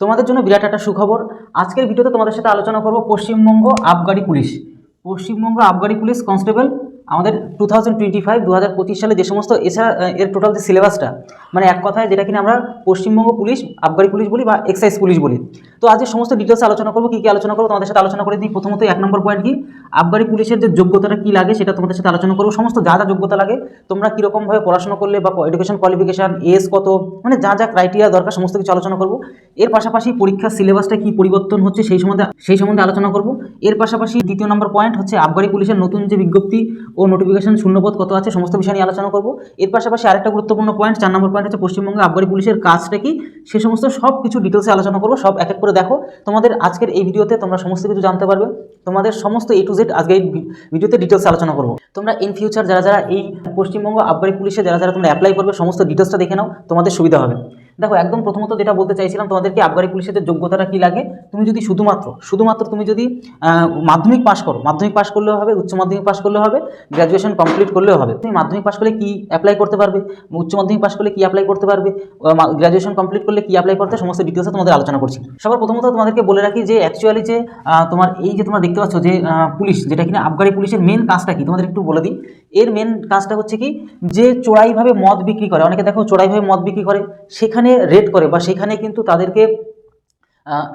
তোমাদের জন্য বিরাট একটা সুখবর। আজকের ভিডিওতে তোমাদের সাথে আলোচনা করব পশ্চিমবঙ্গ আবগারি পুলিশ। পশ্চিমবঙ্গ আবগারি পুলিশ কনস্টেবল আমাদের টু থাউজেন্ড টোয়েন্টি ফাইভ দু হাজার পঁচিশ সালে যে সমস্ত এছাড়া এর টোটাল যে সিলেবাসটা মানে এক কথায় যেটা কিনা আমরা পশ্চিমবঙ্গ পুলিশ, আবগারি পুলিশ বলি বা এক্সাইজ পুলিশ বলি। তো আজকে সমস্ত ডিটেলসে আলোচনা করব, কী কী আলোচনা করব তোমাদের সাথে আলোচনা করে দিই। প্রথমত এক নম্বর পয়েন্ট কি, আবগারি পুলিশের যে যোগ্যতাটা কী লাগে সেটা তোমাদের সাথে আলোচনা করব। সমস্ত যা যা যোগ্যতা লাগে, তোমরা কীরকমভাবে পড়াশোনা করলে বা এডুকেশন কোয়ালিফিকেশান এজ কত মানে যা যা ক্রাইটেরিয়া দরকার সমস্ত কিছু আলোচনা করব। এর পাশাপাশি পরীক্ষার সিলেবাসটা কী পরিবর্তন হচ্ছে সেই সম্বন্ধে সেই সম্বন্ধে আলোচনা করব। এর পাশাপাশি দ্বিতীয় নম্বর পয়েন্ট হচ্ছে আবগারি পুলিশের নতুন যে বিজ্ঞপ্তি ও নোটিফিকেশন শূন্যপদ কত আছে, সমস্ত বিষয় নিয়ে আলোচনা করব। এর পাশাপাশি আরেকটা গুরুত্বপূর্ণ পয়েন্ট চার নম্বর পয়েন্ট হচ্ছে পশ্চিমবঙ্গে আবগারি পুলিশের কাজটা কি? সে সমস্ত সব কিছু ডিটেলসে আলোচনা করব, সব এক এক করে দেখো। তোমাদের আজকের এই ভিডিওতে তোমরা সমস্ত কিছু জানতে পারবে। তোমাদের সমস্ত এ টু জেড আজকে এই ভিডিওতে ডিটেলসে আলোচনা করব। তোমরা ইন ফিউচার যারা যারা এই পশ্চিমবঙ্গ আবগারি পুলিশে যারা যারা তোমরা অ্যাপ্লাই করবে, সমস্ত ডিটেলসটা দেখে নাও, তোমাদের সুবিধা হবে। দেখো, একদম প্রথমত যেটা বলতে চাইছিলাম, তোমাদেরকে আবগারি পুলিশের যোগ্যতাটা কী লাগে? তুমি যদি শুধুমাত্র শুধুমাত্র তুমি যদি মাধ্যমিক পাশ করো, মাধ্যমিক পাশ করলেও হবে, উচ্চ মাধ্যমিক পাশ করলেও হবে গ্র্যাজুয়েশন কমপ্লিট করলেও হবে, তুমি মাধ্যমিক পাশ করলে কি অ্যাপ্লাই করতে পারবে? উচ্চ মাধ্যমিক পাশ করলে কি অ্যাপ্লাই করতে পারবে? গ্র্যাজুয়েশন কমপ্লিট করলে কি অ্যাপ্লাই করতে? সমস্ত ডিটেলসে তোমাদের আলোচনা করছি। সবার প্রথমত তোমাদেরকে বলে রাখি যে অ্যাকচুয়ালি যে তোমার এই যে তোমরা দেখতে পাচ্ছ যে পুলিশ, যেটা কিনা আবগারি পুলিশের মেন কাজটা কি? তোমাদের একটু বলে দিই। এর মেন কাজটা হচ্ছে কি? যে চোরাইভাবে মদ বিক্রি করে, অনেকে দেখো চোরাইভাবে মদ বিক্রি করে, সেখানে রেড করে বা সেখানে কিন্তু তাদেরকে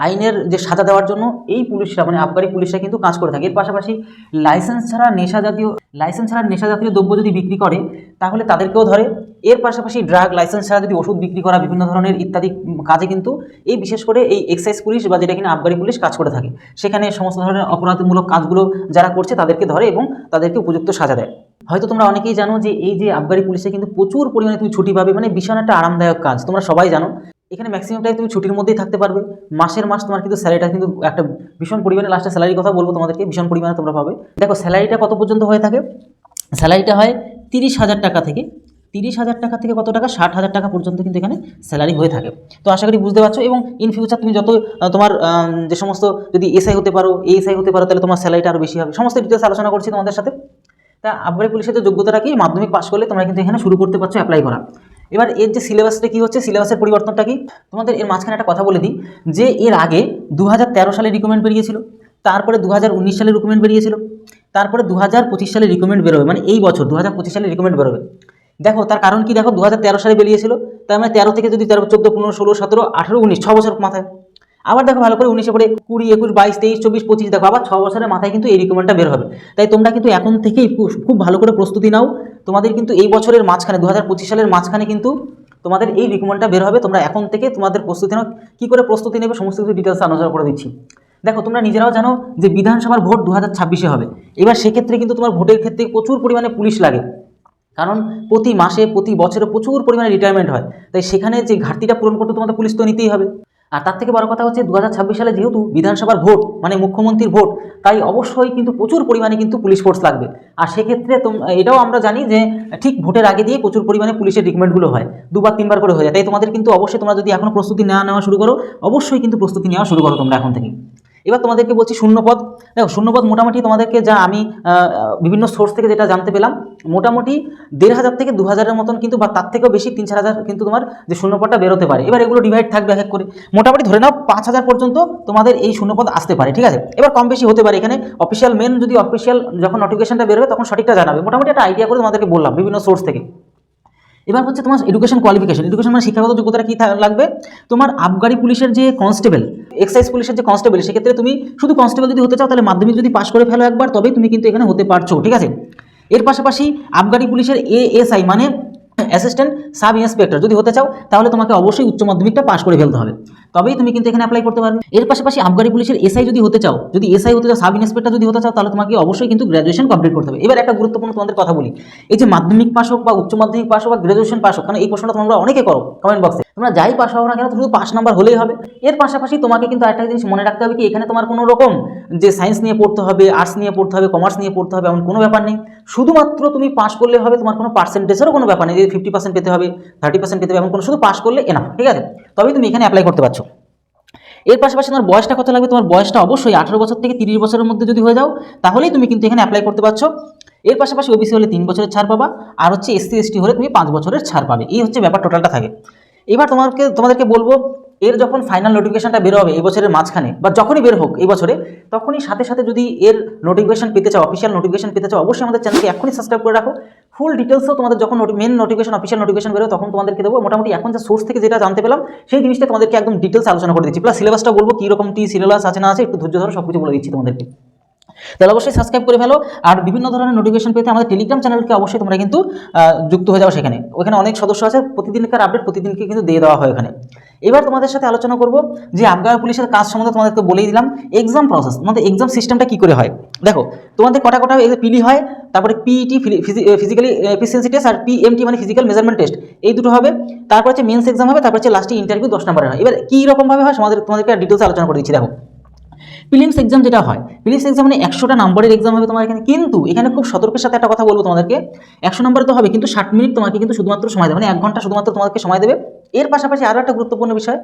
আইনের যে সাজা দেওয়ার জন্য এই পুলিশরা মানে আবগারি পুলিশরা কিন্তু কাজ করে থাকে। এর পাশাপাশি লাইসেন্স ছাড়া নেশা জাতীয় লাইসেন্স ছাড়া নেশা জাতীয় দ্রব্য যদি বিক্রি করে, তাহলে তাদেরকেও ধরে। এর পাশাপাশি ড্রাগ লাইসেন্স ছাড়া যদি ওষুধ বিক্রি করা, বিভিন্ন ধরনের ইত্যাদি কাজে কিন্তু এই বিশেষ করে এই এক্সাইজ পুলিশ বা যেটা কিনা আবগারি পুলিশ কাজ করে থাকে। সেখানে সমস্ত ধরনের অপরাধমূলক কাজগুলো যারা করছে তাদেরকে ধরে এবং তাদেরকে উপযুক্ত সাজা দেয়। হয়তো তোমরা অনেকেই জানো যে এই যে আবগারি পুলিশে কিন্তু প্রচুর পরিমাণে তুমি ছুটি পাবে মানে ভীষণ একটা আরামদায়ক কাজ, তোমরা সবাই জানো। এখানে ম্যাক্সিমাম টাইম তুমি ছুটির মধ্যেই থাকতে পারবে। মাসের মাস তোমার কিন্তু স্যালারিটা কিন্তু একটা ভীষণ পরিমাণে লাস্টে স্যালারির কথা বলব তোমাদেরকে, ভীষণ পরিমাণে তোমরা পাবে। দেখো স্যালারিটা কত পর্যন্ত হয়ে থাকে? স্যালারিটা হয় তিরিশ হাজার টাকা থেকে। তিরিশ হাজার টাকা থেকে কত টাকা? ষাট হাজার টাকা পর্যন্ত কিন্তু এখানে স্যালারি হয়ে থাকে। তো আশা করি বুঝতে পারছ এবং ইন ফিউচার তুমি যত তোমার যে সমস্ত যদি এসআই হতে পারো এএসআই হতে পারো, তাহলে তোমার স্যালারিটা আরও বেশি হবে। সমস্ত ডিটেলস আলোচনা করছি তোমাদের সাথে। তা আবগারি পুলিশের যে যোগ্যতাটা মাধ্যমিক পাশ করলে তোমরা কিন্তু এখানে শুরু করতে পারছ অ্যাপ্লাই করা। এবার এর যে সিলেবাসটা কী হচ্ছে, সিলেবাসের পরিবর্তনটা কি? তোমাদের এর মাঝখানে একটা কথা বলে দিই, যে এর আগে দু হাজার তেরো সালে রিকমেন্ড বেরিয়েছিল, তারপরে দু হাজার উনিশ সালে রিকমেন্ড বেরিয়েছিল, তারপরে দু হাজার পঁচিশ সালে রিকমেন্ড বেরোবে মানে এই বছর দু হাজার পঁচিশ সালে রিকমেন্ড বেরোবে। দেখো, তার কারণ কি? দেখো দু হাজার তেরো সালে বেরিয়েছিল, তার মানে তেরো থেকে যদি তেরো, চোদ্দ, পনেরো, ষোলো, সতেরো, আঠেরো, উনিশ, ছ বছর মাথায়। আবার দেখো ভালো করে উনিশে করে কুড়ি, একুশ, বাইশ, তেইশ, চব্বিশ, পঁচিশ, দেখো আবার ছ বছরের মাথায় কিন্তু এই রিকমেন্ডটা বের হবে। তাই তোমরা কিন্তু এখন থেকেই খুব ভালো করে প্রস্তুতি নাও। তোমাদের কিন্তু এই বছরের মাঝখানে দু হাজার পঁচিশ সালের মাঝখানে কিন্তু তোমাদের এই রিকমেন্ডটা বের হবে। তোমরা এখন থেকে তোমাদের প্রস্তুতি নাও। কী করে প্রস্তুতি নেবে সমস্ত কিছু ডিটেলস আলোচনা করে দিচ্ছি। দেখো, তোমরা নিজেরাও জানো যে বিধানসভার ভোট দু হাজার ছাব্বিশে হবে। এবার সেক্ষেত্রে কিন্তু তোমার ভোটের ক্ষেত্রে প্রচুর পরিমাণে পুলিশ লাগে। কারণ প্রতি মাসে, প্রতি বছরে প্রচুর পরিমাণে রিটায়ারমেন্ট হয়। তাই সেখানে যে ঘাটতিটা পূরণ করতে তোমাদের পুলিশ তো নিতেই হবে। আর তার থেকে বড় কথা হচ্ছে দু হাজার ছাব্বিশ সালে যেহেতু বিধানসভার ভোট মানে মুখ্যমন্ত্রীর ভোট, তাই অবশ্যই কিন্তু প্রচুর পরিমাণে কিন্তু পুলিশ ফোর্স লাগবে। আর সেক্ষেত্রে এটাও আমরা জানি যে ঠিক ভোটের আগে দিয়ে প্রচুর পরিমাণে পুলিশের রিকমেন্টগুলো হয়, দুবার তিনবার করে হয়ে যায়। তাই তোমাদের কিন্তু অবশ্যই তোমরা যদি এখন প্রস্তুতি না নেওয়া শুরু করো, অবশ্যই কিন্তু প্রস্তুতি নেওয়া শুরু করো তোমরা এখন থেকে এবার তোমাদেরকে বলছি শূন্যপদ। দেখো, শূন্যপদ মোটামুটি তোমাদেরকে যা আমি বিভিন্ন সোর্স থেকে যেটা জানতে পেলাম, মোটামুটি দেড় হাজার থেকে দু হাজারের মতন কিন্তু বা তার থেকেও বেশি তিন চার হাজার কিন্তু তোমার যে শূন্যপদটা বেরোতে পারে। এবার এগুলো ডিভাইড থাকবে এক এক করে। মোটামুটি ধরে নাও, পাঁচ হাজার পর্যন্ত তোমাদের এই শূন্যপদ আসতে পারে, ঠিক আছে? এবার কম বেশি হতে পারে এখানে। অফিসিয়াল মেন যদি অফিসিয়াল যখন নোটিফিকেশনটা বেরোবে, তখন সঠিকটা জানাবে। মোটামুটি একটা আইডিয়া করে তোমাদেরকে বললাম বিভিন্ন সোর্স থেকে। এবার হচ্ছে তোমার এডুকেশন কোয়ালিফিকেশন এডুকেশন মানে শিক্ষাগত যোগ্যতা কী লাগবে? তোমার আবগারি পুলিশের যে কনস্টেবল এক্সাইজ পুলিশের যে কনস্টেবল সেক্ষেত্রে তুমি শুধু কনস্টেবল যদি হতে চাও, তাহলে মাধ্যমিক যদি পাশ করে ফেলো একবার, তবেই তুমি কিন্তু এখানে হতে পারছ, ঠিক আছে? এর পাশাপাশি আবগারি পুলিশের এএসআই মানে অ্যাসিস্ট্যান্ট সাব ইন্সপেক্টর যদি হতে চাও, তাহলে তোমাকে অবশ্যই উচ্চ মাধ্যমিকটা পাশ করে ফেলতে হবে। তবেই তুমি কিন্তু এখানে অ্যাপ্লাই করতে পারবে। এর পাশাপাশি আবগারি পুলিশের এসআই যদি হতে চাও, যদি এসআই হতে চাও সাব ইন্সপেক্টর যদি হতে চাও, তাহলে তোমাকে অবশ্যই কিন্তু গ্র্যাজুয়েশন কমপ্লিট করতে হবে। এবার একটা গুরুত্বপূর্ণ তোমাদের কথা বলি। এই যে মাধ্যমিক পাস হোক বা উচ্চ মাধ্যমিক পাস হোক বা গ্র্যাজুয়েশন পাস হোক, কারণ এই প্রশ্নটা তোমরা অনেকে করো কমেন্ট বক্সে তোমরা যাই পাস হও না কেন, শুধু পাস নাম্বার হলেই হবে। এর পাশাপাশি তোমাকে কিন্তু একটা জিনিস মনে রাখতে হবে কি, এখানে তোমার কোনো রকম যে সায়েন্স নিয়ে পড়তে হবে আর্টস নিয়ে পড়তে হবে কমার্স নিয়ে পড়তে হবে, এমন কোনো ব্যাপার নেই। শুধুমাত্র তুমি পাস করলে হবে, তোমার কোনো পার্সেন্টেজেরও কোনো ব্যাপার নেই যে ফিফটি পার্সেন্ট পেতে হবে থার্টি পার্সেন্ট পেতে হবে, এমন কোনো, শুধু পাস করলে এনাফ ঠিক আছে? তবেই তুমি এখানে অ্যাপ্লাই করতে পারছ। এর পাশাপাশি তোমার বয়সটা কত লাগবে? তোমার বয়সটা অবশ্যই আঠারো বছর থেকে তিরিশ বছরের মধ্যে যদি হয়ে যাও, তাহলেই তুমি কিন্তু এখানে অ্যাপ্লাই করতে পারছ। এর পাশাপাশি ওবিসি হলে তিন বছরের ছাড় পাবা, আর হচ্ছে এসসি এসটি হলে তুমি পাঁচ বছরের ছাড় পাবে। এই হচ্ছে ব্যাপার টোটালটা থাকে। এবার তোমাকে, তোমাদেরকে বলব এর যখন ফাইনাল নোটিফিকেশনটা বের হবে এই বছরের মাঝখানে, বা যখনই বের হোক এই বছরে, তখনই সাথে সাথে যদি এর নোটিফিকেশন পেতে চাও অফিসিয়াল নোটিফিকেশন পেতে চাও, অবশ্যই আমাদের চ্যানেলকে এখনই সাবস্ক্রাইব করে রাখো। ফুল ডিটেলসও তোমাদের যখন মেন নোটিফিকেশন অফিসিয়াল নোটিফিকেশন বেরো তখন তোমাদেরকে দেবো। মোটামুটি এখন যে সোর্স থেকে যেটা জানতে পেলাম, সেই জিনিসটা তোমাদেরকে একদম ডিটেলস আলোচনা করে দিচ্ছি। প্লাস সিলেবাসটা বলব, কীরকম কী সিলেবাস আছে না আছে, একটু ধৈর্য ধরো সব কিছু বলে দিচ্ছি তোমাদেরকে। তাহলে অবশ্যই সাবস্ক্রাইব করে ফেলো। আর বিভিন্ন ধরনের নোটিফিকেশন পেতে আমাদের টেলিগ্রাম চ্যানেলকে অবশ্যই তোমরা কিন্তু যুক্ত হয়ে যাও সেখানে। ওখানে অনেক সদস্য আছে, প্রতিদিনকার আপডেট প্রতিদিনকে কিন্তু দিয়ে দেওয়া হয় ওখানে। এবার তোমাদের সাথে আলোচনা করব যে আবগার পুলিশের কাজ সম্বন্ধে তোমাদেরকে বলেই দিলাম এক্সাম প্রসেস তোমাদের এক্সাম সিস্টেমটা কী করে হয়? দেখো, তোমাদের কটা কটা পিলি হয়, তারপরে E PET physically efficiency test আর পিএমটি মানে ফিজিক্যাল মেজারমেন্ট টেস্ট এই দুটো হবে, তারপর হচ্ছে মেন্স এক্সাম হবে, তারপর হচ্ছে লাস্টে ইন্টারভিউ দশ নম্বরের হয়। এবার কী রকমভাবে হয়, তোমাদের, তোমাদেরকে ডিটেলস আলোচনা করে দিচ্ছি, দেখো। প্রিলিমস এক্সাম যেটা হয় প্রিলিমস এক্সাম মানে একশোটা নাম্বারের এক্সাম হবে তোমার এখানে। কিন্তু এখানে খুব সতর্কের সাথে একটা কথা বলব তোমাদেরকে। একশো নম্বর তো হবে, কিন্তু ষাট মিনিট তোমাকে কিন্তু শুধুমাত্র সময় দেবে মানে এক ঘণ্টা শুধুমাত্র তোমাদেরকে সময় দেবে। এর পাশাপাশি আরও একটা গুরুত্বপূর্ণ বিষয়,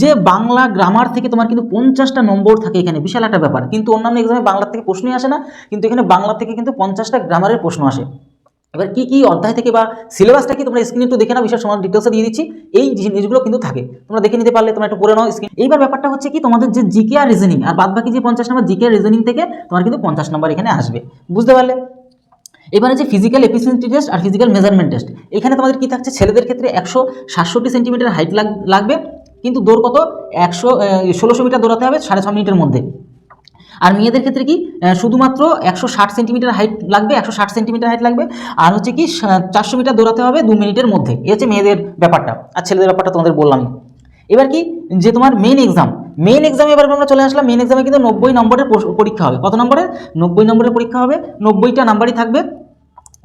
যে বাংলা গ্রামার থেকে তোমার কিন্তু পঞ্চাশটা নম্বর থাকে এখানে, বিশাল একটা ব্যাপার। কিন্তু অন্যান্য এক্সামে বাংলা থেকে প্রশ্নই আসে না, কিন্তু এখানে বাংলা থেকে কিন্তু পঞ্চাশটা গ্রামারের প্রশ্ন আসে। এবার কি কি অধ্যায় থেকে বা সিলেবাসটা কি তোমরা স্ক্রিনে একটু দেখে নাও বিষয় সময় ডিটেলসে দিয়ে দিচ্ছি। এই জিনিসগুলো কিন্তু থাকে। তোমরা দেখে নিতে পারলে, তোমরা একটু পড়ে নাও স্ক্রিন এইবার ব্যাপারটা হচ্ছে কি, তোমাদের যে জিকে আর রিজনিং আর বাদ বাকি যে পঞ্চাশ নম্বর জিকে আর রিজনিং থেকে তোমার কিন্তু পঞ্চাশ নম্বর এখানে আসবে। বুঝতে পারলে? এবারে যে ফিজিক্যাল এফিসিয়েন্সি টেস্ট আর ফিজিক্যাল মেজারমেন্ট টেস্ট এখানে তোমাদের কি থাকছে? ছেলেদের ক্ষেত্রে একশো সাতষট্টি সেন্টিমিটার হাইট লাগবে। কিন্তু দৌড় কত? একশো ষোলোশো মিটার দৌড়াতে হবে, সাড়ে ছ মিনিটের মধ্যে। আর মেয়েদের ক্ষেত্রে কি শুধুমাত্র একশো ষাট সেন্টিমিটার হাইট লাগবে, একশো ষাট সেন্টিমিটার হাইট লাগবে, আর হচ্ছে কি চারশো মিটার দৌড়াতে হবে দু মিনিটের মধ্যে। এই হচ্ছে মেয়েদের ব্যাপারটা আর ছেলেদের ব্যাপারটা তোমাদের বললাম। এবার কি, যে তোমার মেন এক্সাম মেন এক্সামে এবার আমরা চলে আসলাম মেন এক্সামে কিন্তু নব্বই নম্বরের পরীক্ষা হবে। কত নম্বরের? নব্বই নম্বরের পরীক্ষা হবে, নব্বইটা নাম্বারই থাকবে।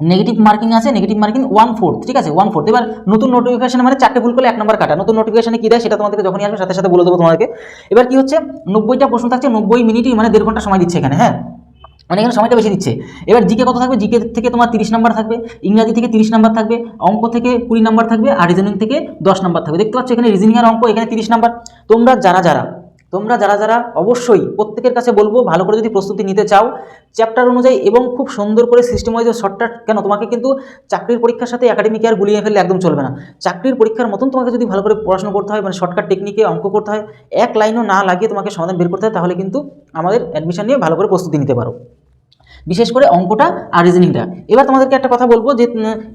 নেগেটিভ মার্কিং আছে নেগেটিভ মার্কিং ওয়ান ফোর্থ ঠিক আছে? ওয়ান ফোর্থ এবার নতুন নোটিফিকেশন মানে চারটে ভুল করলে এক নম্বর কাটা। নতুন নোটিফিকেশনে কী দেয় সেটা তোমাদেরকে যখনই আসবে, সাথে সাথে বলে দেবো তোমাদেরকে। এবার কি হচ্ছে? নব্বইটা প্রশ্ন থাকছে, নব্বই মিনিটই মানে দেড় ঘণ্টা সময় দিচ্ছে এখানে হ্যাঁ? মানে এখানে সময়টা বেশি দিচ্ছে। এবার জিকে কত থাকবে? জিকে থেকে তোমার তিরিশ নাম্বার থাকবে, ইংরাজি থেকে তিরিশ নাম্বার থাকবে, অঙ্ক থেকে কুড়ি নাম্বার থাকবে, আর রিজনিং থেকে দশ নাম্বার থাকবে। দেখতে পাচ্ছ এখানে রিজনিং আর অঙ্ক, এখানে তিরিশ নাম্বার তোমরা যারা যারা তোমরা যারা যারা অবশ্যই প্রত্যেকের কাছে বলব, ভালো করে যদি প্রস্তুতি নিতে চাও চ্যাপ্টার অনুযায়ী এবং খুব সুন্দর করে সিস্টেম ওয়াইজ শর্টকাট কেন তোমাকে কিন্তু চাকরির পরীক্ষার সাথে একাডেমিক আর গুলিয়ে ফেললে একদম চলবে না। চাকরির পরীক্ষার মতন তোমাকে যদি ভালো করে পড়াশোনা করতে হয় মানে শর্টকাট টেকনিকে অঙ্ক করতে হয়, এক লাইনও না লাগিয়ে তোমাকে সমাধান বের করতে হয়, তাহলে কিন্তু আমাদের অ্যাডমিশন নিয়ে ভালো করে প্রস্তুতি নিতে পারো। বিশেষ করে অঙ্কটা আর রিজনিংটা এবার তোমাদেরকে একটা কথা বলব যে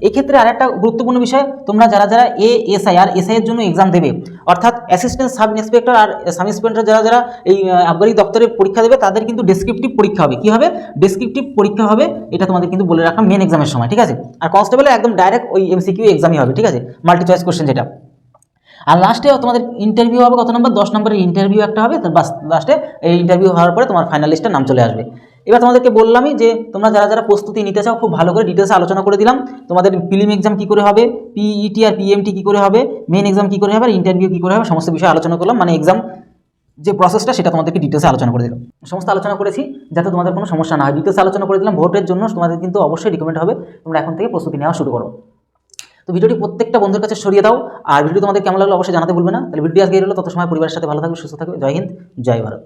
এক্ষেত্রে আর একটা গুরুত্বপূর্ণ বিষয়, তোমরা যারা যারা এ এসআই আর এসআই এর জন্য এক্সাম দেবে, অর্থাৎ অ্যাসিস্ট্যান্ট সাব ইন্সপেক্টর আর সাব ইন্সপেক্টর যারা যারা এই আবগারি দপ্তরে পরীক্ষা দেবে, তাদের কিন্তু ডেসক্রিপটিভ পরীক্ষা হবে। কি হবে? ডেসক্রিপটিভ পরীক্ষা হবে, এটা তোমাদের কিন্তু বলে রাখলাম মেন এক্সামের সময়, ঠিক আছে? আর কনস্টেবলের একদম ডাইরেক্ট ওই এমসিকিউ এক্সামই হবে, ঠিক আছে? মাল্টি চয়েস কোশ্চেন যেটা। আর লাস্টে তোমাদের ইন্টারভিউ হবে কত নম্বর? দশ নম্বরের ইন্টারভিউ একটা হবে বাস লাস্টে এই ইন্টারভিউ হওয়ার পরে তোমার ফাইনাল লিস্টের নাম চলে আসবে। এবার তোমাদেরকে বললামই যে তোমরা যারা যারা প্রস্তুতি নিতে চাও, খুব ভালো করে ডিটেলসে আলোচনা করে দিলাম। তোমাদের প্রিলিম এক্সাম কী করে হবে পিইটি আর পিএমটি কী করে হবে মেন এক্সাম কী করে হবে, আর ইন্টারভিউ কী করে হবে, সমস্ত বিষয়ে আলোচনা করলাম। মানে এক্সাম যে প্রসেসটা সেটা তোমাদেরকে ডিটেলসে আলোচনা করে দিলাম। সমস্ত আলোচনা করেছি, যাতে তোমাদের কোনো সমস্যা না হয়। ডিটেলসে আলোচনা করে দিলাম ভোটের জন্য, তোমাদের কিন্তু অবশ্যই রিকমেন্ড হবে। তোমরা এখন থেকে প্রস্তুতি নেওয়া শুরু করো। তো ভিডিওটি প্রত্যেকটা বন্ধুর কাছে সরিয়ে দাও, আর ভিডিও তোমাদের কেমন লাগল অবশ্যই জানাতে ভুলবে না। তাহলে ভিডিও আজকে রইল। তত সময় পরিবারের সাথে ভালো থাকবে, সুস্থ থাকবে। জয় হিন্দ, জয় ভারত।